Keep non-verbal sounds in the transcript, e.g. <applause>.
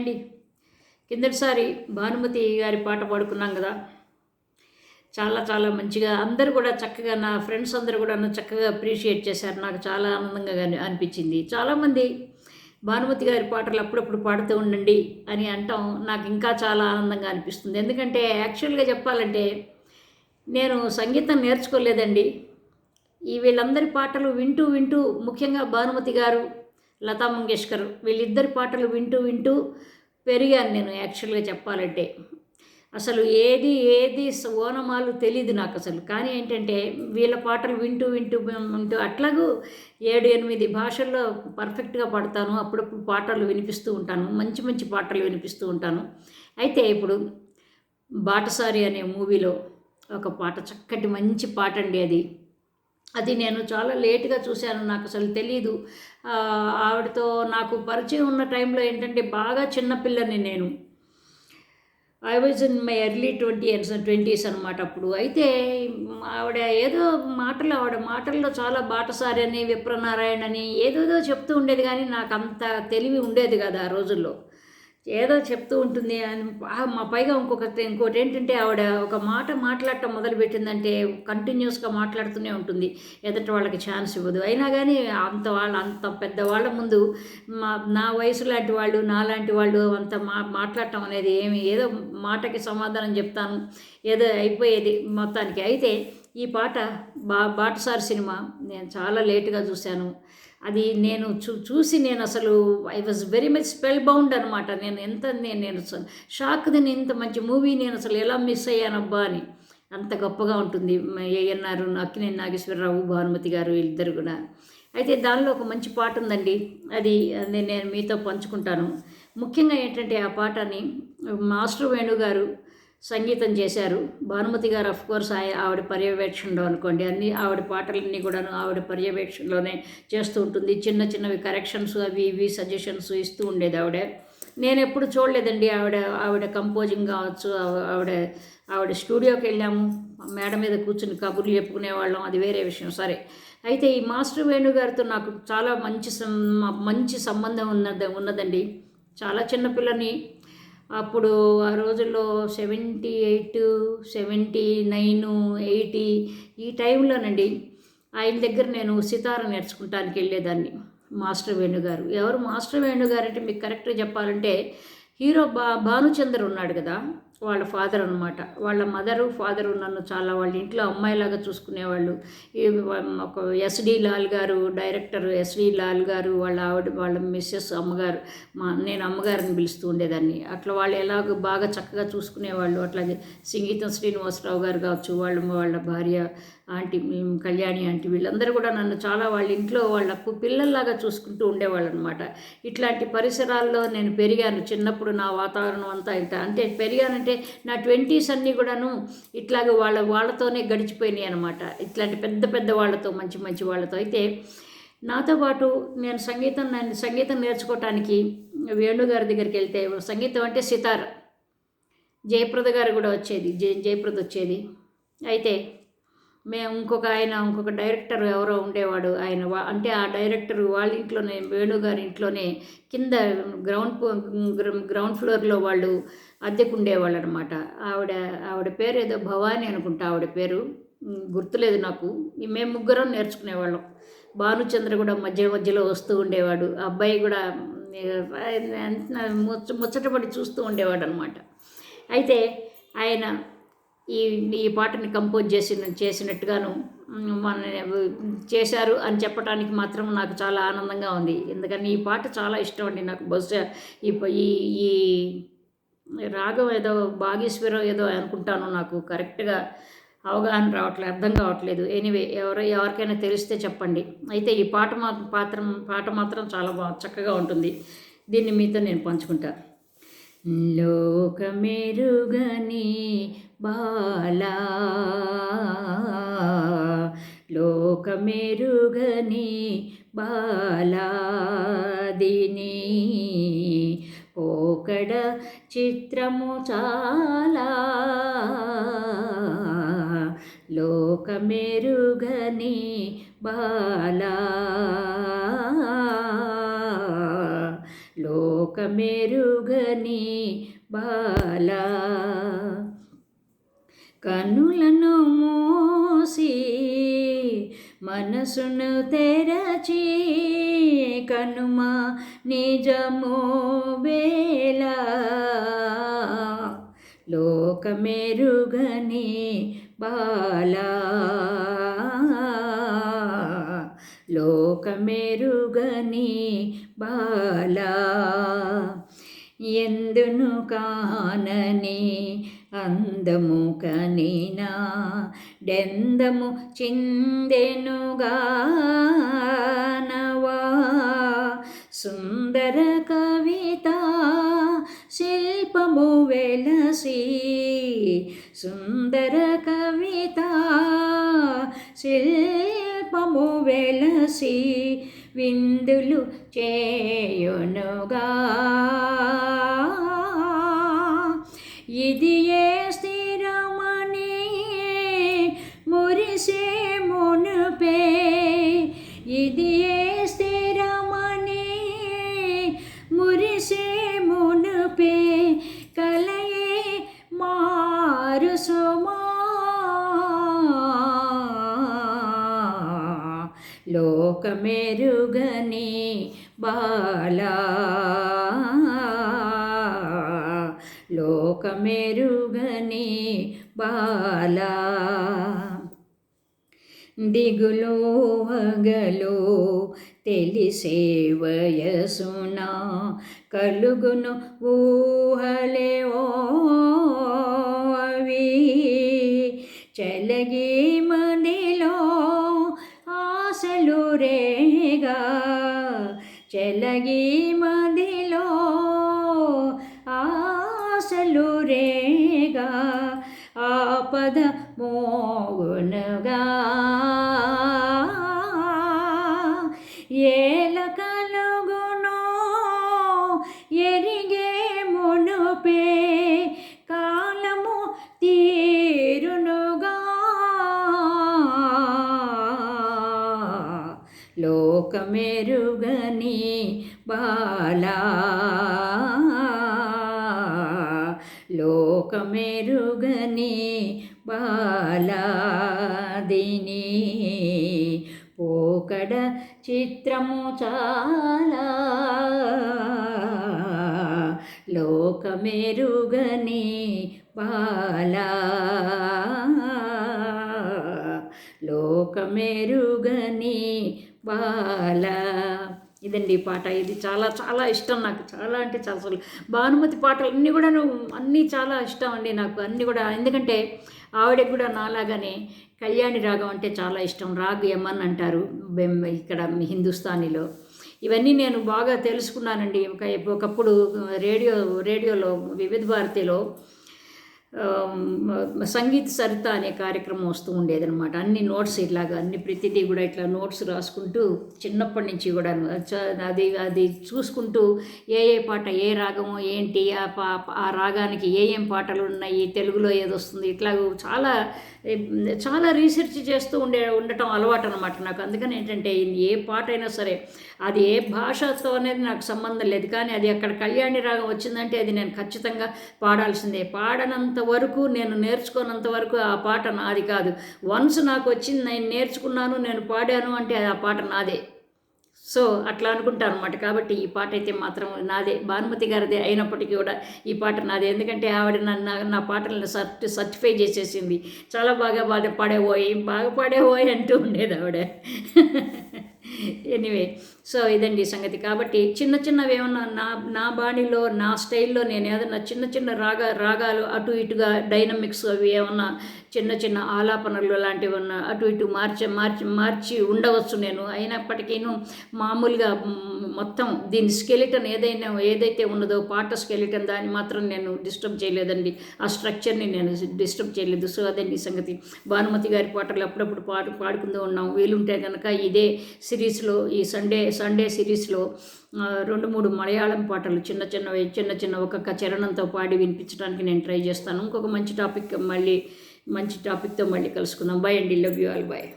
అండి. కిందటిసారి భానుమతి గారి పాట పాడుకున్నాం కదా. చాలా చాలా మంచిగా అందరూ కూడా చక్కగా నా ఫ్రెండ్స్ అందరూ కూడా నన్ను చక్కగా అప్రిషియేట్ చేశారు. నాకు చాలా ఆనందంగా అనిపించింది. చాలామంది భానుమతి గారి పాటలు అప్పుడప్పుడు పాడుతూ ఉండండి అని అంటాం. నాకు ఇంకా చాలా ఆనందంగా అనిపిస్తుంది. ఎందుకంటే యాక్చువల్గా చెప్పాలంటే నేను సంగీతం నేర్చుకోలేదండి. ఈ వీళ్ళందరి పాటలు వింటూ వింటూ ముఖ్యంగా భానుమతి గారు లతా మంగేష్కర్ వీళ్ళిద్దరి పాటలు వింటూ వింటూ పెరిగాను నేను యాక్చువల్గా చెప్పాలంటే. అసలు ఏది ఏది ఓనమాలు తెలియదు నాకు అసలు. కానీ ఏంటంటే వీళ్ళ పాటలు వింటూ వింటూ వింటూ అట్లాగూ ఏడు ఎనిమిది భాషల్లో పర్ఫెక్ట్గా పాడతాను. అప్పుడప్పుడు పాటలు వినిపిస్తూ ఉంటాను. మంచి మంచి పాటలు వినిపిస్తూ ఉంటాను. అయితే ఇప్పుడు బాటసారి అనే మూవీలో ఒక పాట చక్కటి మంచి పాట అండి అది. అది నేను చాలా లేట్గా చూశాను నాకు అసలు తెలీదు ఆవిడతో నాకు పరిచయం ఉన్న టైంలో ఏంటంటే బాగా చిన్నపిల్లని నేను. I was in my early twenty years twenties అనమాట అప్పుడు. అయితే ఆవిడ ఏదో మాటలు ఆవిడ మాటల్లో చాలా బాటసారి అని విప్రనారాయణ అని ఏదేదో చెప్తూ ఉండేది కానీ నాకు అంత తెలివి ఉండేది కదా ఆ రోజుల్లో. ఏదో చెప్తూ ఉంటుంది. అని మా పైగా ఇంకొకటి ఇంకోటి ఏంటంటే ఆవిడ ఒక మాట మాట్లాడటం మొదలుపెట్టిందంటే కంటిన్యూస్గా మాట్లాడుతూనే ఉంటుంది. ఎదుటి వాళ్ళకి ఛాన్స్ ఇవ్వదు. అయినా కానీ అంత వాళ్ళ అంత పెద్ద వాళ్ళ ముందు మా నా వయసు లాంటి వాళ్ళు నాలాంటి వాళ్ళు అంత మా మాట్లాడటం అనేది ఏమి ఏదో మాటకి సమాధానం చెప్తాను. ఏదో అయిపోయేది మొత్తానికి. అయితే ఈ పాట బా బాటసారి సినిమా నేను చాలా లేటుగా చూశాను. అది నేను చూ చూసి నేను అసలు I was very much spellbound అనమాట నేను ఎంత నేను నేను షాక్ నేను ఇంత మంచి మూవీ నేను అసలు ఎలా మిస్ అయ్యానబ్బా అని. అంత గొప్పగా ఉంటుంది ఏఎన్ఆర్ అక్కినేని నాగేశ్వరరావు భానుమతి గారు వీళ్ళిద్దరు కూడా. అయితే దానిలో ఒక మంచి పాట ఉందండి. అది అది నేను మీతో పంచుకుంటాను. ముఖ్యంగా ఏంటంటే ఆ పాటని మాస్టర్ వేణు గారు సంగీతం చేశారు. భానుమతి గారు అఫ్ కోర్స్ ఆవిడ పర్యవేక్షణలో అనుకోండి. అన్ని ఆవిడ పాటలన్నీ కూడాను ఆవిడ పర్యవేక్షణలోనే చేస్తూ ఉంటుంది. చిన్న చిన్నవి కరెక్షన్స్ అవి ఇవి సజెషన్స్ ఇస్తూ ఉండేది ఆవిడ. నేను ఎప్పుడు చూడలేదండి ఆవిడ ఆవిడ కంపోజింగ్ కావచ్చు ఆవిడ ఆవిడ స్టూడియోకి వెళ్ళాము. మేడ మీద కూర్చుని కబుర్లు చెప్పుకునేవాళ్ళం. అది వేరే విషయం. సరే. అయితే ఈ మాస్టర్ వేణు గారితో నాకు చాలా మంచి సం- మంచి సంబంధం ఉన్నది ఉన్నదండి. చాలా చిన్నపిల్లని అప్పుడు ఆ రోజుల్లో seventy eight seventy nine eighty ఈ టైంలోనండి ఆయన దగ్గర నేను సితార నేర్చుకుంటానికి వెళ్ళేదాన్ని. మాస్టర్ వేణుగారు. ఎవరు మాస్టర్ వేణుగారు అంటే మీకు కరెక్ట్గా చెప్పాలంటే హీరో బా భానుచందర్ ఉన్నాడు కదా వాళ్ళ ఫాదర్ అనమాట వాళ్ళ మదరు ఫాదరు నన్ను చాలా వాళ్ళ ఇంట్లో అమ్మాయిలాగా చూసుకునేవాళ్ళు. ఒక ఎస్డి లాల్ గారు డైరెక్టర్ ఎస్డి లాల్ గారు వాళ్ళ ఆవిడ వాళ్ళ మిస్సెస్ అమ్మగారు మా నేను అమ్మగారిని పిలుస్తూ ఉండేదాన్ని. అట్లా వాళ్ళు ఎలాగో బాగా చక్కగా చూసుకునేవాళ్ళు. అట్లాగే సంగీతం శ్రీనివాసరావు గారు కావచ్చు వాళ్ళ వాళ్ళ భార్య ఆంటీ కళ్యాణి ఆంటీ వీళ్ళందరూ కూడా నన్ను చాలా వాళ్ళ ఇంట్లో వాళ్ళకు పిల్లల్లాగా చూసుకుంటూ ఉండేవాళ్ళు అనమాట ఇట్లాంటి పరిసరాల్లో నేను పెరిగాను. చిన్నప్పుడు నా వాతావరణం అంతా ఇంత. అంటే పెరిగానంటే నా ట్వంటీస్ అన్నీ కూడాను ఇట్లాగే వాళ్ళ వాళ్ళతోనే గడిచిపోయినాయి అనమాట ఇట్లాంటి పెద్ద పెద్ద వాళ్ళతో మంచి మంచి వాళ్ళతో. అయితే నాతో పాటు నేను సంగీతం నేను సంగీతం నేర్చుకోవటానికి వేణుగారి దగ్గరికి వెళ్తే సంగీతం అంటే సితార్. జయప్రద గారు కూడా వచ్చేది జయ జయప్రద వచ్చేది. అయితే మేము ఇంకొక ఆయన ఇంకొక డైరెక్టర్ ఎవరో ఉండేవాడు ఆయన. వా- అంటే ఆ డైరెక్టర్ వాళ్ళ ఇంట్లోనే వేణుగారి ఇంట్లోనే కింద గ్రౌండ్ గ్రౌండ్ ఫ్లోర్లో వాళ్ళు అద్దెకు ఉండేవాళ్ళు అనమాట ఆవిడ ఆవిడ పేరు ఏదో భవాని అనుకుంటా ఆవిడ పేరు. గుర్తులేదు నాకు. మేము ముగ్గురం నేర్చుకునేవాళ్ళం. భానుచంద్ర కూడా మధ్య మధ్యలో వస్తూ ఉండేవాడు. ఆ అబ్బాయి కూడా ముచ్చ ముచ్చటపడి చూస్తూ ఉండేవాడు అనమాట అయితే ఆయన ఈ ఈ పాటని కంపోజ్ చేసిన చేసినట్టుగాను మన చేశారు అని చెప్పడానికి మాత్రం నాకు చాలా ఆనందంగా ఉంది. ఎందుకని ఈ పాట చాలా ఇష్టం అండి నాకు. బహుశా ఈ ఈ ఈ రాగం ఏదో భాగేశ్వరం ఏదో అనుకుంటాను నాకు. కరెక్ట్గా అవగాహన రావట్లేదు అర్థం కావట్లేదు. ఎనీవే ఎవరు ఎవరికైనా తెలిస్తే చెప్పండి. అయితే ఈ పాట మా పాత్రం పాట మాత్రం చాలా బా చక్కగా ఉంటుంది. దీన్ని మీతో నేను పంచుకుంటా. లోకమెరుగని బాలా. లోకమెరుగని బాలాదిని పోకడ చిత్రము చాలా. లోకమెరుగని బాలా. లోకమెరుగని బాలా. కనులను మూసి మనసును తెరచి కనుమా నిజము వేలా లోకమెరుగని బాలా లోకమెరుగని బాలా ఎందును కాననే అందము కనినా డెందము చిందెనుగానవా సుందర కవిత శిల్పము వెలసి సుందర కవిత శిల్పము వెలసి విందులు చేయునుగా. ఇది లోకమెరుగని బాలా. దిగులో వగలో తెలిసే వయసునా కలుగును ఊహలే ఓ అవి చలగి మోగునుగా ఏల కలుగునో ఎరిగే మునుపే కాలము తీరునుగా. లోకమెరుగని బాలా. లోకమెరుగని బాలాదిని పోకడ చిత్రము చాలా లోకమెరుగని బాలా లోకమెరుగని బాలా ఇదండి ఈ పాట. ఇది చాలా చాలా ఇష్టం నాకు. చాలా అంటే చాలా అసలు భానుమతి పాటలు అన్నీ కూడా అన్నీ చాలా ఇష్టం అండి నాకు. అన్నీ కూడా ఎందుకంటే ఆవిడకి కూడా నాలాగానే కళ్యాణి రాగం అంటే చాలా ఇష్టం. రాగ్ యమన్ అంటారు ఇక్కడ హిందుస్థానీలో. ఇవన్నీ నేను బాగా తెలుసుకున్నానండి. ఒక ఒకప్పుడు రేడియో రేడియోలో వివిధ భారతిలో సంగీత సరిత అనే కార్యక్రమం వస్తూ ఉండేదనమాట అన్ని నోట్స్ ఇట్లాగా అన్ని ప్రతిదీ కూడా ఇట్లా నోట్స్ రాసుకుంటూ చిన్నప్పటి నుంచి కూడా అది అది చూసుకుంటూ ఏ ఏ పాట ఏ రాగము ఏంటి ఆ పా ఆ రాగానికి ఏ ఏం పాటలు ఉన్నాయి తెలుగులో ఏది వస్తుంది ఇట్లా చాలా చాలా రీసెర్చ్ చేస్తూ ఉండే ఉండటం అలవాటు అనమాట నాకు. అందుకని ఏంటంటే ఏ పాట అయినా సరే అది ఏ భాషతో అనేది నాకు సంబంధం లేదు. కానీ అది అక్కడ కళ్యాణి రాగం వచ్చిందంటే అది నేను ఖచ్చితంగా పాడాల్సిందే. పాడనంత వరకు నేను నేర్చుకున్నంత వరకు ఆ పాట నాది కాదు. వన్స్ నాకు వచ్చింది నేను నేర్చుకున్నాను నేను పాడాను అంటే ఆ పాట నాదే. సో అట్లా అనుకుంటాను అనమాట కాబట్టి ఈ పాట అయితే మాత్రం నాదే భానుమతి గారిదే అయినప్పటికీ కూడా ఈ పాట నాదే. ఎందుకంటే ఆవిడ నా నా పాటలను సర్టి సర్టిఫై చేసేసింది. చాలా బాగా బాగా పాడేవోయి బాగా పాడేవోయి అంటూ ఉండేది ఆవిడ. <laughs> ఎనీవే సో ఇదండి సంగతి. కాబట్టి చిన్న చిన్నవి ఏమన్నా నా నా బాడీలో నా స్టైల్లో నేను ఏదన్నా చిన్న చిన్న రాగా రాగాలు అటు ఇటుగా డైనమిక్స్ అవి ఏమన్నా చిన్న చిన్న ఆలాపనలు లాంటివి ఉన్న అటు ఇటు మార్చి మార్చి మార్చి ఉండవచ్చు నేను. అయినప్పటికీను మామూలుగా మొత్తం దీని స్కెలిటన్ ఏదైనా ఏదైతే ఉన్నదో పాట స్కెలిటన్ దాన్ని మాత్రం నేను డిస్టర్బ్ చేయలేదండి. ఆ స్ట్రక్చర్ని నేను డిస్టర్బ్ చేయలేదు. సో అదండి సంగతి. భానుమతి గారి పాటలు అప్పుడప్పుడు పాడు పాడుకుంటూ ఉన్నాం. వీలుంటే కనుక ఇదే సిరీస్లో ఈ సండే సండే సిరీస్లో రెండు మూడు మలయాళం పాటలు చిన్న చిన్నవి చిన్న చిన్న ఒక్కొక్క చరణంతో పాడి వినిపించడానికి నేను ట్రై చేస్తాను. ఇంకొక మంచి టాపిక్ మళ్ళీ మంచి టాపిక్తో మళ్ళీ కలుసుకుందాం. బై అండి. Love you all bye